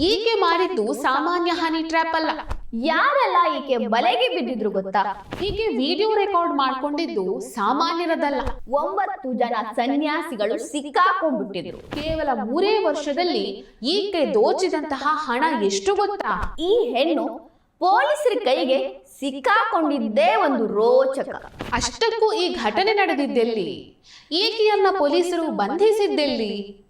ಈಕೆ ಮಾಡಿದ್ದು ಸಾಮಾನ್ಯ ಹನಿ ಟ್ರ್ಯಾಪ್ ಅಲ್ಲ. ಯಾರೆಲ್ಲ ಈಕೆ ಬಲೆಗೆ ಬಿದ್ದಿದ್ರು ಗೊತ್ತಾ? ಈಕೆ ವಿಡಿಯೋ ರೆಕಾರ್ಡ್ ಮಾಡ್ಕೊಂಡಿದ್ದು ಸಾಮಾನ್ಯರದಲ್ಲ. ಒಂಬತ್ತು ಜನ ಸನ್ಯಾಸಿಗಳು ಸಿಕ್ಕಾಕೊಂಡ್ಬಿಟ್ಟಿದ್ರು. ಕೇವಲ ಮೂರೇ ವರ್ಷದಲ್ಲಿ ಈಕೆ ದೋಚಿದಂತಹ ಹಣ ಎಷ್ಟು ಗೊತ್ತಾ? ಈ ಹೆಣ್ಣು ಪೊಲೀಸರ ಕೈಗೆ ಸಿಕ್ಕಾಕೊಂಡಿದ್ದೇ ಒಂದು ರೋಚಕ. ಅಷ್ಟಕ್ಕೂ ಈ ಘಟನೆ ನಡೆದಿದ್ದೆಲ್ಲಿ? ಈಕೆಯನ್ನ ಪೊಲೀಸರು ಬಂಧಿಸಿದ್ದೆಲ್ಲಿ?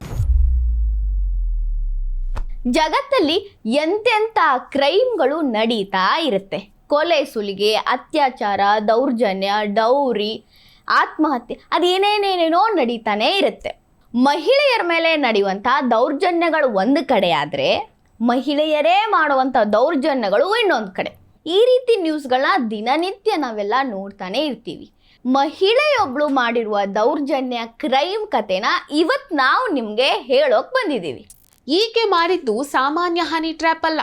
ಜಗತ್ತಲ್ಲಿ ಎಂತೆಂಥ ಕ್ರೈಮ್ಗಳು ನಡೀತಾ ಇರುತ್ತೆ. ಕೊಲೆ, ಸುಲಿಗೆ, ಅತ್ಯಾಚಾರ, ದೌರ್ಜನ್ಯ, ಡೌರಿ, ಆತ್ಮಹತ್ಯೆ ಅದೇನೇನೇನೇನೋ ನಡೀತಾನೇ ಇರುತ್ತೆ. ಮಹಿಳೆಯರ ಮೇಲೆ ನಡೆಯುವಂಥ ದೌರ್ಜನ್ಯಗಳು ಒಂದು ಕಡೆ ಆದರೆ, ಮಹಿಳೆಯರೇ ಮಾಡುವಂಥ ದೌರ್ಜನ್ಯಗಳು ಇನ್ನೊಂದು ಕಡೆ. ಈ ರೀತಿ ನ್ಯೂಸ್ಗಳನ್ನ ದಿನನಿತ್ಯ ನಾವೆಲ್ಲ ನೋಡ್ತಾನೆ ಇರ್ತೀವಿ. ಮಹಿಳೆಯೊಬ್ಳು ಮಾಡಿರುವ ದೌರ್ಜನ್ಯ, ಕ್ರೈಮ್ ಕತೆನ ಇವತ್ತು ನಾವು ನಿಮಗೆ ಹೇಳೋಕೆ ಬಂದಿದ್ದೀವಿ. ಈಕೆ ಮಾಡಿದ್ದು ಸಾಮಾನ್ಯ ಹನಿ ಟ್ರ್ಯಾಪ್ ಅಲ್ಲ.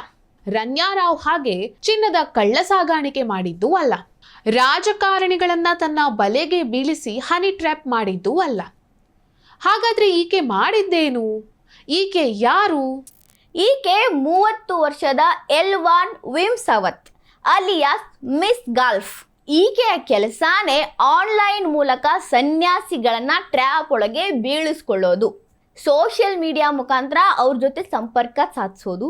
ರನ್ಯಾರಾವ್ ಹಾಗೆ ಚಿನ್ನದ ಕಳ್ಳ ಸಾಗಾಣಿಕೆ ಮಾಡಿದ್ದು ಅಲ್ಲ. ರಾಜಕಾರಣಿಗಳನ್ನ ತನ್ನ ಬಲೆಗೆ ಬೀಳಿಸಿ ಹನಿ ಟ್ರ್ಯಾಪ್ ಮಾಡಿದ್ದು ಅಲ್ಲ. ಹಾಗಾದ್ರೆ ಈಕೆ ಮಾಡಿದ್ದೇನು? ಈಕೆ ಯಾರು? ಈಕೆ ಮೂವತ್ತು ವರ್ಷದ ಎಲ್ವಾನ್ ವಿಮ್ಸವತ್, ಅಲಿಯಾಸ್ ಮಿಸ್ ಗಾಲ್ಫ್. ಈಕೆಯ ಕೆಲಸನೇ ಆನ್ಲೈನ್ ಮೂಲಕ ಸನ್ಯಾಸಿಗಳನ್ನ ಟ್ರ್ಯಾಪ್ ಒಳಗೆ ಬೀಳಿಸ್ಕೊಳ್ಳೋದು. ಸೋಷಿಯಲ್ ಮೀಡಿಯಾ ಮುಖಾಂತರ ಅವ್ರ ಜೊತೆ ಸಂಪರ್ಕ ಸಾಧಿಸೋದು,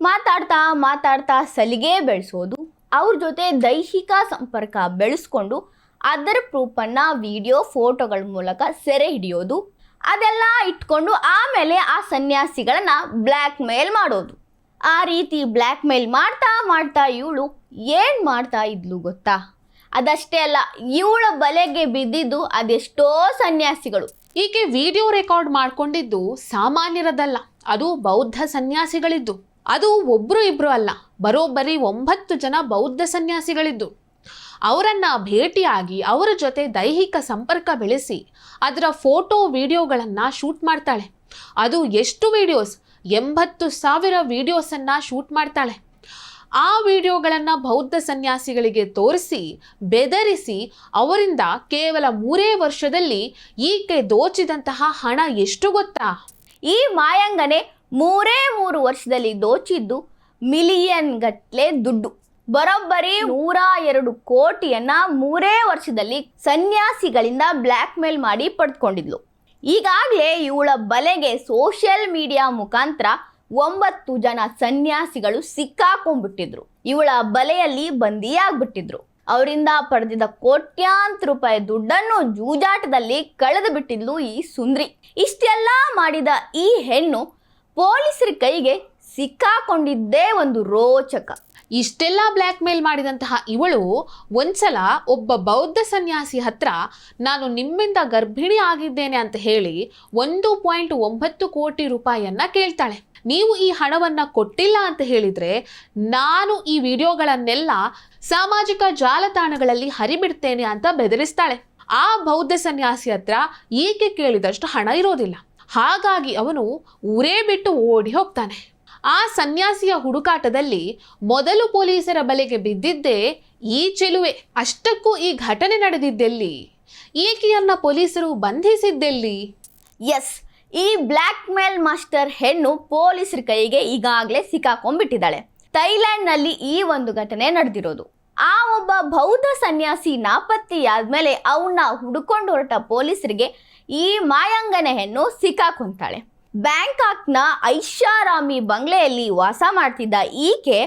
ಮಾತಾಡ್ತಾ ಮಾತಾಡ್ತಾ ಸಲಿಗೆ ಬೆಳೆಸೋದು, ಅವ್ರ ಜೊತೆ ದೈಹಿಕ ಸಂಪರ್ಕ ಬೆಳೆಸ್ಕೊಂಡು ಅದರ ಪ್ರೂಫನ್ನು ವಿಡಿಯೋ, ಫೋಟೋಗಳ ಮೂಲಕ ಸೆರೆ ಹಿಡಿಯೋದು, ಅದೆಲ್ಲ ಇಟ್ಕೊಂಡು ಆಮೇಲೆ ಆ ಸನ್ಯಾಸಿಗಳನ್ನ ಬ್ಲ್ಯಾಕ್ ಮೇಲ್ ಮಾಡೋದು. ಆ ರೀತಿ ಬ್ಲ್ಯಾಕ್ ಮೇಲ್ ಮಾಡ್ತಾ ಮಾಡ್ತಾ ಇವಳು ಏನು ಮಾಡ್ತಾ ಇದ್ಲು ಗೊತ್ತಾ? ಅದಷ್ಟೇ ಅಲ್ಲ, ಇವಳ ಬಲೆಗೆ ಬಿದ್ದಿದ್ದು ಅದೆಷ್ಟೋ ಸನ್ಯಾಸಿಗಳು. ಈಕೆ ವಿಡಿಯೋ ರೆಕಾರ್ಡ್ ಮಾಡ್ಕೊಂಡಿದ್ದು ಸಾಮಾನ್ಯರದಲ್ಲ, ಅದು ಬೌದ್ಧ ಸನ್ಯಾಸಿಗಳಿದ್ದು. ಅದು ಒಬ್ರು ಇಬ್ರು ಅಲ್ಲ, ಬರೋಬ್ಬರಿ ಒಂಬತ್ತು ಜನ ಬೌದ್ಧ ಸನ್ಯಾಸಿಗಳಿದ್ದು. ಅವರನ್ನ ಭೇಟಿಯಾಗಿ ಅವರ ಜೊತೆ ದೈಹಿಕ ಸಂಪರ್ಕ ಬೆಳೆಸಿ ಅದರ ಫೋಟೋ ವಿಡಿಯೋಗಳನ್ನು ಶೂಟ್ ಮಾಡ್ತಾಳೆ. ಅದು ಎಷ್ಟು ವಿಡಿಯೋಸ್? ಎಂಬತ್ತು ಸಾವಿರ ವಿಡಿಯೋಸನ್ನು ಶೂಟ್ ಮಾಡ್ತಾಳೆ. ಆ ವಿಡಿಯೋಗಳನ್ನು ಬೌದ್ಧ ಸನ್ಯಾಸಿಗಳಿಗೆ ತೋರಿಸಿ, ಬೆದರಿಸಿ ಅವರಿಂದ ಕೇವಲ ಮೂರೇ ವರ್ಷದಲ್ಲಿ ಈಕೆ ದೋಚಿದಂತಹ ಹಣ ಎಷ್ಟು ಗೊತ್ತಾ? ಈ ಮಾಯಾಂಗನೆ ಮೂರೇ ಮೂರು ವರ್ಷದಲ್ಲಿ ದೋಚಿದ್ದು ಮಿಲಿಯನ್ ಗಟ್ಲೆ ದುಡ್ಡು. ಬರೋಬ್ಬರಿ ನೂರ ಎರಡು ಕೋಟಿಯನ್ನ ಮೂರೇ ವರ್ಷದಲ್ಲಿ ಸನ್ಯಾಸಿಗಳಿಂದ ಬ್ಲ್ಯಾಕ್ ಮೇಲ್ ಮಾಡಿ ಪಡೆದುಕೊಂಡಿದ್ಲು ಈಗಾಗಲೇ ಇವಳ ಬಲೆಗೆ ಸೋಷಿಯಲ್ ಮೀಡಿಯಾ ಮುಖಾಂತರ ಒಂಬತ್ತು ಜನ ಸನ್ಯಾಸಿಗಳು ಸಿಕ್ಕಾಕೊಂಡ್ಬಿಟ್ಟಿದ್ರು. ಇವಳ ಬಲೆಯಲ್ಲಿ ಬಂದಿಯಾಗ್ಬಿಟ್ಟಿದ್ರು ಅವರಿಂದ ಪಡೆದಿದ್ದ ಕೋಟ್ಯಾಂತರ ರೂಪಾಯಿ ದುಡ್ಡನ್ನು ಜೂಜಾಟದಲ್ಲಿ ಕಳೆದು ಬಿಟ್ಟಿದ್ಲು ಈ ಸುಂದ್ರಿ. ಇಷ್ಟೆಲ್ಲ ಮಾಡಿದ ಈ ಹೆಣ್ಣು ಪೊಲೀಸರ ಕೈಗೆ ಸಿಕ್ಕಾಕೊಂಡಿದ್ದೇ ಒಂದು ರೋಚಕ. ಇಷ್ಟೆಲ್ಲ ಬ್ಲ್ಯಾಕ್ ಮೇಲ್ ಮಾಡಿದಂತಹ ಇವಳು ಒಂದ್ಸಲ ಒಬ್ಬ ಬೌದ್ಧ ಸನ್ಯಾಸಿ ಹತ್ರ, ನಾನು ನಿಮ್ಮಿಂದ ಗರ್ಭಿಣಿ ಆಗಿದ್ದೇನೆ ಅಂತ ಹೇಳಿ ಒಂದು ಪಾಯಿಂಟ್ ಒಂಬತ್ತು ಕೋಟಿ ರೂಪಾಯಿಯನ್ನ ಕೇಳ್ತಾಳೆ. ನೀವು ಈ ಹಣವನ್ನ ಕೊಟ್ಟಿಲ್ಲ ಅಂತ ಹೇಳಿದ್ರೆ ನಾನು ಈ ವಿಡಿಯೋಗಳನ್ನೆಲ್ಲ ಸಾಮಾಜಿಕ ಜಾಲತಾಣಗಳಲ್ಲಿ ಹರಿಬಿಡ್ತೇನೆ ಅಂತ ಬೆದರಿಸ್ತಾಳೆ. ಆ ಬೌದ್ಧ ಸನ್ಯಾಸಿ ಹತ್ರ ಈಕೆ ಕೇಳಿದಷ್ಟು ಹಣ ಇರೋದಿಲ್ಲ. ಹಾಗಾಗಿ ಅವನು ಊರೇ ಬಿಟ್ಟು ಓಡಿ ಹೋಗ್ತಾನೆ. ಆ ಸನ್ಯಾಸಿಯ ಹುಡುಕಾಟದಲ್ಲಿ ಮೊದಲು ಪೊಲೀಸರ ಬಲೆಗೆ ಬಿದ್ದಿದ್ದೇ ಈ ಚೆಲುವೆ. ಅಷ್ಟಕ್ಕೂ ಈ ಘಟನೆ ನಡೆದಿದ್ದೆಲ್ಲಿ? ಈಕೆಯನ್ನ ಪೊಲೀಸರು ಬಂಧಿಸಿದ್ದೆಲ್ಲಿ? ಎಸ್ ಈ ಬ್ಲ್ಯಾಕ್ ಮೇಲ್ ಮಾಸ್ಟರ್ ಹೆಣ್ಣು ಪೊಲೀಸರ ಕೈಗೆ ಈಗಾಗಲೇ ಸಿಕ್ಕಾಕೊಂಡ್ಬಿಟ್ಟಿದ್ದಾಳೆ. ಥೈಲ್ಯಾಂಡ್ನಲ್ಲಿ ಈ ಒಂದು ಘಟನೆ ನಡೆದಿರೋದು. ಆ ಒಬ್ಬ ಬೌದ್ಧ ಸನ್ಯಾಸಿ ನಾಪತ್ತೆಯಾದ್ಮೇಲೆ ಅವನ್ನ ಹುಡುಕೊಂಡು ಹೊರಟ ಪೊಲೀಸರಿಗೆ ಈ ಮಾಯಾಂಗನ ಹೆಣ್ಣು ಸಿಕ್ಕಾಕೊಂತಾಳೆ. ಬ್ಯಾಂಕಾಕ್ನ ಐಷಾರಾಮಿ ಬಂಗ್ಲೆಯಲ್ಲಿ ವಾಸ ಮಾಡ್ತಿದ್ದ ಈಕೆ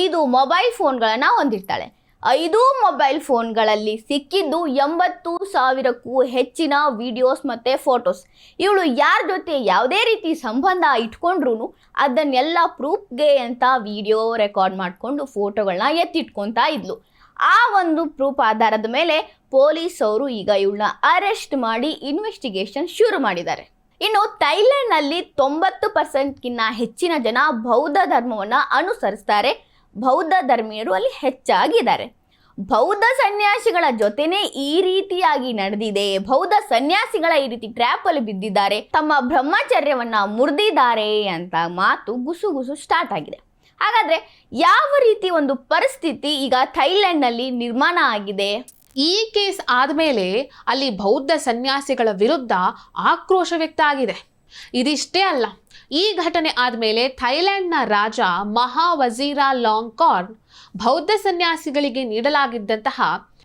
ಐದು ಮೊಬೈಲ್ ಫೋನ್ಗಳನ್ನು ಹೊಂದಿರ್ತಾಳೆ. ಐದು ಮೊಬೈಲ್ ಫೋನ್ಗಳಲ್ಲಿ ಸಿಕ್ಕಿದ್ದು ಎಂಬತ್ತು ಸಾವಿರಕ್ಕೂ ಹೆಚ್ಚಿನ ವಿಡಿಯೋಸ್ ಮತ್ತು ಫೋಟೋಸ್. ಇವಳು ಯಾರ ಜೊತೆ ಯಾವುದೇ ರೀತಿ ಸಂಬಂಧ ಇಟ್ಕೊಂಡ್ರೂ ಅದನ್ನೆಲ್ಲ ಪ್ರೂಫ್ಗೆ ಅಂತ ವಿಡಿಯೋ ರೆಕಾರ್ಡ್ ಮಾಡಿಕೊಂಡು ಫೋಟೋಗಳನ್ನ ಎತ್ತಿಟ್ಕೊತಾ ಇದ್ಲು. ಆ ಒಂದು ಪ್ರೂಫ್ ಆಧಾರದ ಮೇಲೆ ಪೊಲೀಸ್ ಅವರು ಈಗ ಇವಳನ್ನ ಅರೆಸ್ಟ್ ಮಾಡಿ ಇನ್ವೆಸ್ಟಿಗೇಷನ್ ಶುರು ಮಾಡಿದ್ದಾರೆ. ಇನ್ನು ಥೈಲ್ಯಾಂಡ್ನಲ್ಲಿ ತೊಂಬತ್ತು ಪರ್ಸೆಂಟ್ಗಿನ್ನ ಹೆಚ್ಚಿನ ಜನ ಬೌದ್ಧ ಧರ್ಮವನ್ನು ಅನುಸರಿಸ್ತಾರೆ. ಬೌದ್ಧ ಧರ್ಮೀಯರು ಅಲ್ಲಿ ಹೆಚ್ಚಾಗಿದ್ದಾರೆ. ಬೌದ್ಧ ಸನ್ಯಾಸಿಗಳ ಜೊತೆನೇ ಈ ರೀತಿಯಾಗಿ ನಡೆದಿದೆ. ಬೌದ್ಧ ಸನ್ಯಾಸಿಗಳ ಈ ರೀತಿ ಟ್ರ್ಯಾಪ್ ಅಲ್ಲಿ ಬಿದ್ದಿದ್ದಾರೆ. ತಮ್ಮ ಬ್ರಹ್ಮಚರ್ಯವನ್ನ ಮುರಿದಿದ್ದಾರೆ ಅಂತ ಮಾತು ಗುಸುಗುಸು ಸ್ಟಾರ್ಟ್ ಆಗಿದೆ. ಹಾಗಾದ್ರೆ ಯಾವ ರೀತಿ ಒಂದು ಪರಿಸ್ಥಿತಿ ಈಗ ಥೈಲ್ಯಾಂಡ್ನಲ್ಲಿ ನಿರ್ಮಾಣ ಆಗಿದೆ? ಈ ಕೇಸ್ ಆದಮೇಲೆ ಅಲ್ಲಿ ಬೌದ್ಧ ಸನ್ಯಾಸಿಗಳ ವಿರುದ್ಧ ಆಕ್ರೋಶ ವ್ಯಕ್ತ ಆಗಿದೆ. ಇದಿಷ್ಟೇ ಅಲ್ಲ. ಈ ಘಟನೆ ಆದಮೇಲೆ ಥೈಲ್ಯಾಂಡ್ನ ರಾಜ ಮಹಾ ಲಾಂಗ್ಕಾರ್ನ್ ಲಾಂಗ್ ಕಾರ್ನ್ ಬೌದ್ಧ ಸನ್ಯಾಸಿಗಳಿಗೆ ನೀಡಲಾಗಿದ್ದಂತಹ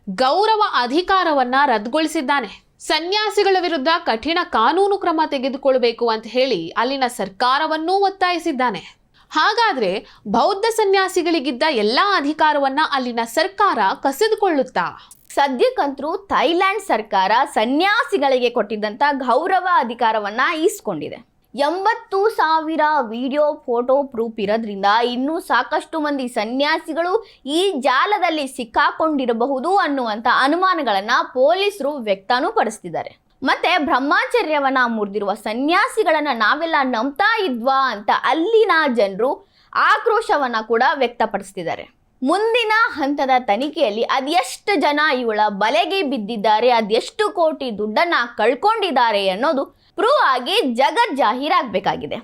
ಗೌರವ ಅಧಿಕಾರವನ್ನ ರದ್ದುಗೊಳಿಸಿದ್ದಾನೆ. ಸನ್ಯಾಸಿಗಳ ವಿರುದ್ಧ ಕಠಿಣ ಕಾನೂನು ಕ್ರಮ ತೆಗೆದುಕೊಳ್ಳಬೇಕು ಅಂತ ಹೇಳಿ ಅಲ್ಲಿನ ಸರ್ಕಾರವನ್ನೂ ಒತ್ತಾಯಿಸಿದ್ದಾನೆ. ಹಾಗಾದ್ರೆ ಬೌದ್ಧ ಸನ್ಯಾಸಿಗಳಿಗಿದ್ದ ಎಲ್ಲಾ ಅಧಿಕಾರವನ್ನ ಅಲ್ಲಿನ ಸರ್ಕಾರ ಕಸಿದುಕೊಳ್ಳುತ್ತಾ? ಸದ್ಯಕ್ಕಂತೂ ಥೈಲ್ಯಾಂಡ್ ಸರ್ಕಾರ ಸನ್ಯಾಸಿಗಳಿಗೆ ಕೊಟ್ಟಿದ್ದಂಥ ಗೌರವ ಅಧಿಕಾರವನ್ನ ಈಸ್ಕೊಂಡಿದೆ. ಎಂಬತ್ತು ಸಾವಿರ ವಿಡಿಯೋ ಫೋಟೋ ಪ್ರೂಫ್ ಇರೋದ್ರಿಂದ ಇನ್ನೂ ಸಾಕಷ್ಟು ಮಂದಿ ಸನ್ಯಾಸಿಗಳು ಈ ಜಾಲದಲ್ಲಿ ಸಿಕ್ಕಾಕೊಂಡಿರಬಹುದು ಅನ್ನುವಂಥ ಅನುಮಾನಗಳನ್ನು ಪೊಲೀಸರು ವ್ಯಕ್ತನೂ ಪಡಿಸ್ತಿದ್ದಾರೆ. ಮತ್ತೆ ಬ್ರಹ್ಮಚರ್ಯವನ್ನ ಮುರಿದಿರುವ ಸನ್ಯಾಸಿಗಳನ್ನ ನಾವೆಲ್ಲ ನಂಬ್ತಾ ಇದ್ವಾ ಅಂತ ಅಲ್ಲಿನ ಜನರು ಆಕ್ರೋಶವನ್ನ ಕೂಡ ವ್ಯಕ್ತಪಡಿಸ್ತಿದ್ದಾರೆ. ಮುಂದಿನ ಹಂತದ ತನಿಖೆಯಲ್ಲಿ ಅದೆಷ್ಟು ಜನ ಇವಳ ಬಲೆಗೆ ಬಿದ್ದಿದ್ದಾರೆ ಅದೆಷ್ಟು ಕೋಟಿ ದುಡ್ಡನ್ನ ಕಳ್ಕೊಂಡಿದ್ದಾರೆ ಅನ್ನೋದು ಪ್ರೂವ್ ಆಗಿ ಜಗತ್ ಜಾಹೀರಾಗಬೇಕಾಗಿದೆ.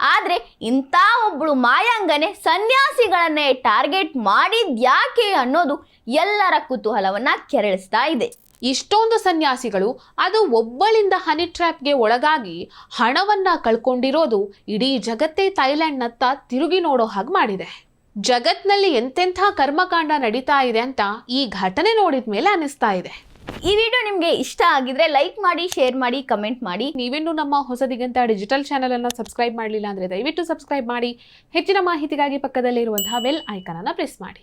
ಆದರೆ ಇಂಥ ಒಬ್ಬಳು ಮಾಯಾಂಗನೆ ಸನ್ಯಾಸಿಗಳನ್ನೇ ಟಾರ್ಗೆಟ್ ಮಾಡಿದ್ಯಾಕೆ ಅನ್ನೋದು ಎಲ್ಲರ ಕುತೂಹಲವನ್ನು ಕೆರಳಿಸ್ತಾ ಇದೆ. ಇಷ್ಟೊಂದು ಸನ್ಯಾಸಿಗಳು ಅದು ಒಬ್ಬಳಿಂದ ಹನಿ ಟ್ರ್ಯಾಪ್ಗೆ ಒಳಗಾಗಿ ಹಣವನ್ನ ಕಳ್ಕೊಂಡಿರೋದು ಇಡೀ ಜಗತ್ತೇ ಥೈಲ್ಯಾಂಡ್ನತ್ತ ತಿರುಗಿ ನೋಡೋ ಹಾಗೆ ಮಾಡಿದೆ. ಜಗತ್ನಲ್ಲಿ ಎಂತೆಂಥ ಕರ್ಮಕಾಂಡ ನಡೀತಾ ಇದೆ ಅಂತ ಈ ಘಟನೆ ನೋಡಿದ ಮೇಲೆ ಅನಿಸ್ತಾ ಇದೆ. ಈ ವಿಡಿಯೋ ನಿಮಗೆ ಇಷ್ಟ ಆಗಿದ್ರೆ ಲೈಕ್ ಮಾಡಿ, ಶೇರ್ ಮಾಡಿ, ಕಮೆಂಟ್ ಮಾಡಿ. ನೀವಿನ್ನೂ ನಮ್ಮ ಹೊಸದಿಗಂತ ಡಿಜಿಟಲ್ ಚಾನಲ್ ಅನ್ನ ಸಬ್ಸ್ಕ್ರೈಬ್ ಮಾಡಲಿಲ್ಲ ಅಂದ್ರೆ ದಯವಿಟ್ಟು ಸಬ್ಸ್ಕ್ರೈಬ್ ಮಾಡಿ. ಹೆಚ್ಚಿನ ಮಾಹಿತಿಗಾಗಿ ಪಕ್ಕದಲ್ಲಿರುವಂತಹ ಬೆಲ್ ಐಕಾನ್ ಅನ್ನ ಪ್ರೆಸ್ ಮಾಡಿ.